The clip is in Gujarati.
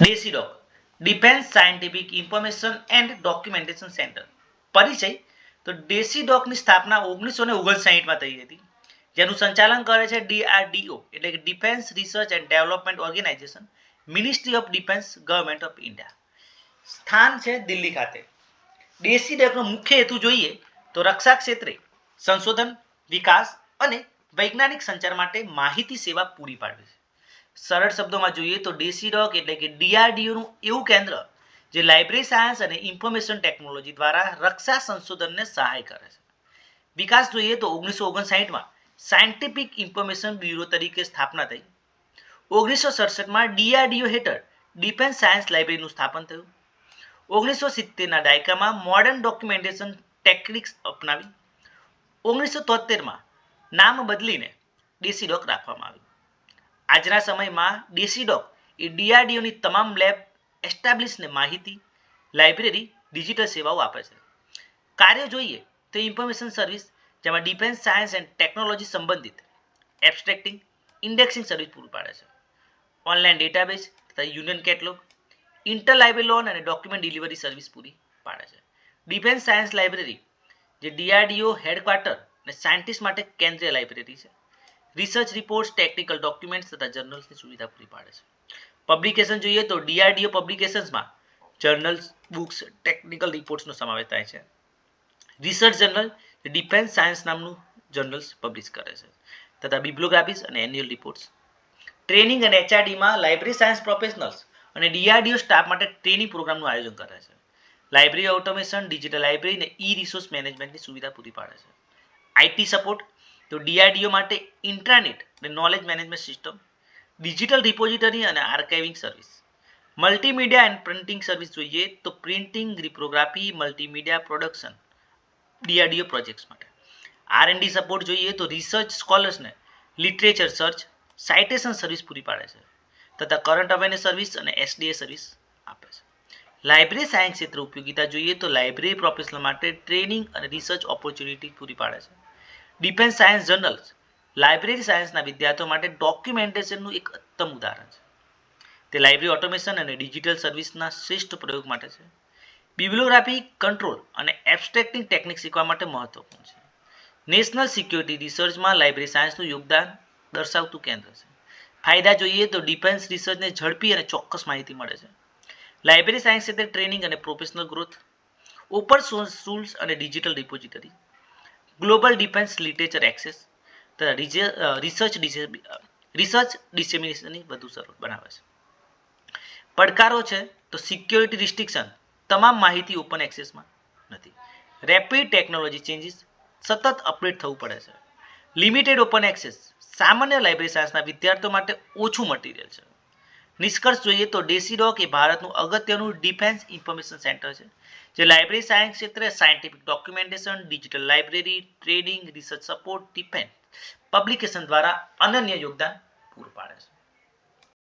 DESIDOC, defence scientific information and documentation centre. પરિચય, તો ડેસીડોકની સ્થાપના ઓગણીસો ને ઓગણસાઠમાં થઈ હતી, જેનું સંચાલન કરે છે ડીઆરડીઓ એટલે કે defence research and development organisation, ministry of defence, government of India. સ્થાન છે દિલ્હી ખાતે. ડેસીડોકનો મુખ્ય હેતુ જોઈએ તો રક્ષા ક્ષેત્રે સંશોધન, વિકાસ અને વૈજ્ઞાનિક સંચાર માટે માહિતી સેવા પૂરી પાડવી છે. સરળ શબ્દોમાં જોઈએ તો ડેસી ડોક એટલે કે ડીઆરડીઓનું એવું કેન્દ્ર જે લાઇબ્રેરી સાયન્સ અને ઇન્ફોર્મેશન ટેકનોલોજી દ્વારા રક્ષા સંશોધનને સહાય કરે છે. વિકાસ જોઈએ તો ઓગણીસો ઓગણસાઠમાં સાયન્ટિફિક ઇન્ફોર્મેશન બ્યુરો તરીકે સ્થાપના થઈ. ઓગણીસો સડસઠમાં ડીઆરડીઓ હેઠળ ડિફેન્સ સાયન્સ લાઇબ્રેરીનું સ્થાપન થયું. ઓગણીસો સિત્તેરના દાયકામાં મોડર્ન ડોક્યુમેન્ટેશન ટેકનિક્સ અપનાવી. ઓગણીસો તોતેરમાં નામ બદલીને ડેસી ડોક રાખવામાં આવ્યું. આજના સમયમાં ડેસી ડોક એ ડીઆરડીઓની તમામ લેબ એસ્ટાબ્લિશને માહિતી, લાઇબ્રેરી, ડિજિટલ સેવાઓ આપે છે. કાર્ય જોઈએ તો ઇન્ફોર્મેશન સર્વિસ, જેમાં ડિફેન્સ સાયન્સ એન્ડ ટેકનોલોજી સંબંધિત એબ્સ્ટ્રેક્ટિંગ, ઇન્ડેક્સિંગ સર્વિસ પૂરું પાડે છે. ઓનલાઈન ડેટાબેઝ તથા union catalogue inter library loan અને ડોક્યુમેન્ટ ડિલિવરી સર્વિસ પૂરી પાડે છે. ડિફેન્સ સાયન્સ લાઇબ્રેરી, જે ડીઆરડીઓ હેડક્વાર્ટર અને સાયન્ટિસ્ટ માટે કેન્દ્રીય લાઇબ્રેરી છે. રિસર્ચ રિપોર્ટ્સ, ટેકનિકલ ડોક્યુમેન્ટ્સ તથા જર્નલ્સની સુવિધા પૂરી પાડે છે. પબ્લિકેશન જોઈએ તો ડીઆરડીઓ પબ્લિકેશન્સમાં જર્નલ્સ, બુક્સ, ટેકનિકલ રિપોર્ટ્સનો સમાવેશ થાય છે. રિસર્ચ જર્નલ, ડિફેન્સ સાયન્સ નામનું જર્નલ્સ પબ્લિશ કરે છે તથા બિબ્લોગ્રાફીસ અને એન્યુઅલ રિપોર્ટ્સ. ટ્રેનિંગ અને એચઆરડીમાં લાઇબ્રેરી સાયન્સ પ્રોફેશનલ્સ અને ડીઆરડીઓ સ્ટાફ માટે ટ્રેનિંગ પ્રોગ્રામનું આયોજન કરે છે. લાઇબ્રેરી ઓટોમેશન, ડિજિટલ લાઇબ્રેરી અને ઈ રિસોર્સ મેનેજમેન્ટની સુવિધા પૂરી પાડે છે. આઈટી સપોર્ટ તો ડીઆરડીઓ માટે ઇન્ટ્રાનેટ અને knowledge management system digital repository અને archiving service multimedia and printing service જોઈએ તો printing reprography multimedia production DRDO projects માટે. આર એન્ડ સપોર્ટ જોઈએ તો રિસર્ચ સ્કોલર્સને લિટરેચર સર્ચ સાઇટેશન સર્વિસ પૂરી પાડે છે. તથા કરંટ અવેરનેસ સર્વિસ અને એસડીએ સર્વિસ આપે છે. લાઇબ્રેરી સાયન્સ ક્ષેત્ર ઉપયોગિતા જોઈએ તો લાઇબ્રેરી પ્રોફેશનલ માટે ટ્રેનિંગ અને રિસર્ચ ઓપોર્ચ્યુનિટી પૂરી પાડે છે. ડિફેન્સ સાયન્સ જર્નલ્સ લાઇબ્રેરી સાયન્સના વિદ્યાર્થીઓ માટે ડોક્યુમેન્ટેશનનું એક ઉત્તમ ઉદાહરણ છે. તે લાઇબ્રેરી ઓટોમેશન અને ડિજિટલ સર્વિસના શ્રેષ્ઠ પ્રયોગ માટે છે. બિબ્લોગ્રાફી કંટ્રોલ અને એબ્સ્ટ્રેક્ટિંગ ટેકનિક શીખવા માટે મહત્વપૂર્ણ છે. નેશનલ સિક્યોરિટી રિસર્ચમાં લાઇબ્રેરી સાયન્સનું યોગદાન દર્શાવતું કેન્દ્ર છે. ફાયદા જોઈએ તો ડિફેન્સ રિસર્ચને ઝડપી અને ચોક્કસ માહિતી મળે છે. લાઇબ્રેરી સાયન્સ ક્ષેત્રે ટ્રેનિંગ અને professional growth open source tools અને digital repository global defence literature access તથા રિસર્ચ રિસર્ચ ડિસેમિનેશનની વધુ સરળ બનાવે છે. પડકારો છે તો સિક્યોરિટી રિસ્ટ્રિક્શન તમામ માહિતી ઓપન એક્સેસમાં નથી. રેપિડ ટેકનોલોજી ચેન્જીસ સતત અપડેટ થવું પડે છે. લિમિટેડ ઓપન એક્સેસ સામાન્ય લાઇબ્રેરી સાયન્સના વિદ્યાર્થીઓ માટે ઓછું મટીરિયલ છે. નિષ્કર્ષ જોઈએ તો ડેસીડોક એ ભારતનું અગત્યનું ડિફેન્સ ઇન્ફોર્મેશન સેન્ટર છે, જે લાઇબ્રેરી સાયન્સ ક્ષેત્રે scientific documentation, digital library, trading, research support, defence, publication દ્વારા અનન્ય યોગદાન પૂરું પાડે છે.